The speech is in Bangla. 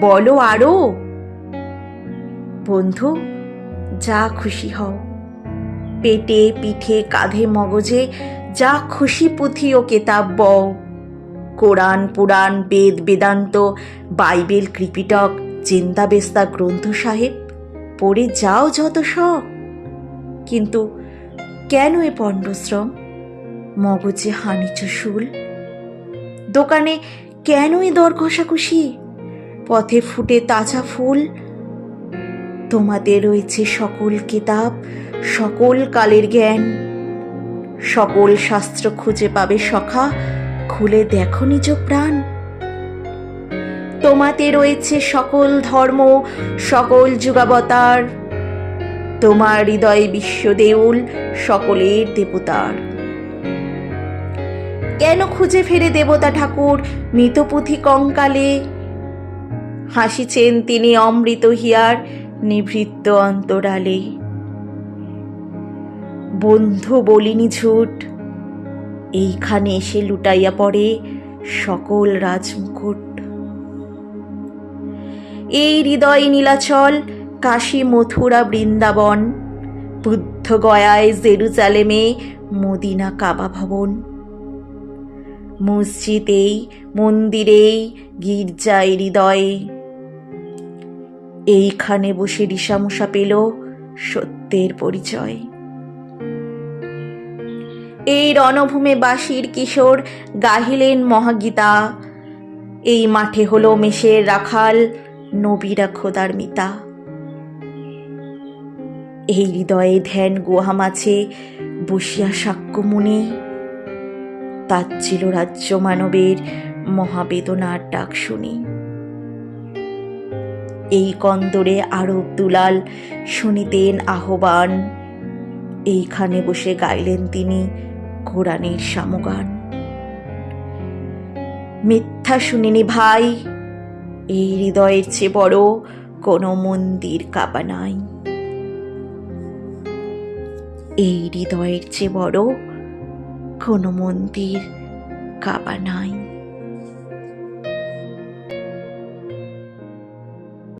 বলো আরও। বন্ধু, যা খুশি হও। পেটে, পিঠে, কাঁধে, মগজে যা খুশি পুঁথি ও কেতাব বও। কোরআন, পুরাণ, বেদ, বেদান্ত, বাইবেল ক্রিপিটক চিন্তাবেস্তা গ্রন্থ সাহেব, পড়ে যাও যত শখ কিন্তু কেন এ পণ্ডশ্রম? মগজে হানিচ শুল। দোকানে কেন এ দর ঘষাঘষি পথে ফুটে তাজা ফুল। তোমাদের রয়েছে সকল কিতাব, সকল কালের জ্ঞান। সকল শাস্ত্র খুঁজে পাবে সখা, খুলে দেখো নিজ প্রাণ। তোমাতে রয়েছে সকল ধর্ম, সকল যুগাবতার। তোমার হৃদয়ে বিশ্বদেউল সকলের দেবতার। কেন খুঁজে ফেরে দেবতা ঠাকুর মৃতপুথি কঙ্কালে? হাসিছেন তিনি অমৃত হিয়ার নিভৃত্ত অন্তরালে বন্ধু বলিনি ঝুট, এইখানে এসে লুটাইয়া পড়ে সকল রাজমুকুট। এই হৃদয় নীলাচল কাশী মথুরা বৃন্দাবন, বুদ্ধ গয়ায় জেরুজালেমে মদিনা কাবা ভবন। মসজিদেই, মন্দিরেই গির্জায় হৃদয়ে এইখানে বসে রিসামুসা পেল সত্যের পরিচয়। এই রণভূমে বাসির কিশোর গাহিলেন মহাগীতা। এই মাঠে হলো মেষের রাখাল, নবীরা খোদার মিতা। এই হৃদয়ে ধ্যান গুহাম আছে, বসিয়া সাক্ষ্য মুনি। তাচ্ছিল রাজ্য মানবের মহাবেদনার ডাক শুনি। এই কন্দরে আরব দুলাল শুনিতেন আহ্বান। এইখানে বসে গাইলেন তিনি কোরআনের সামগান। মিথ্যা শুনিনি ভাই, এই হৃদয়ের চেয়ে বড় কোনো মন্দির কাবা নাই। এই হৃদয়ের চেয়ে বড় কোনো মন্দির কাবা নাই।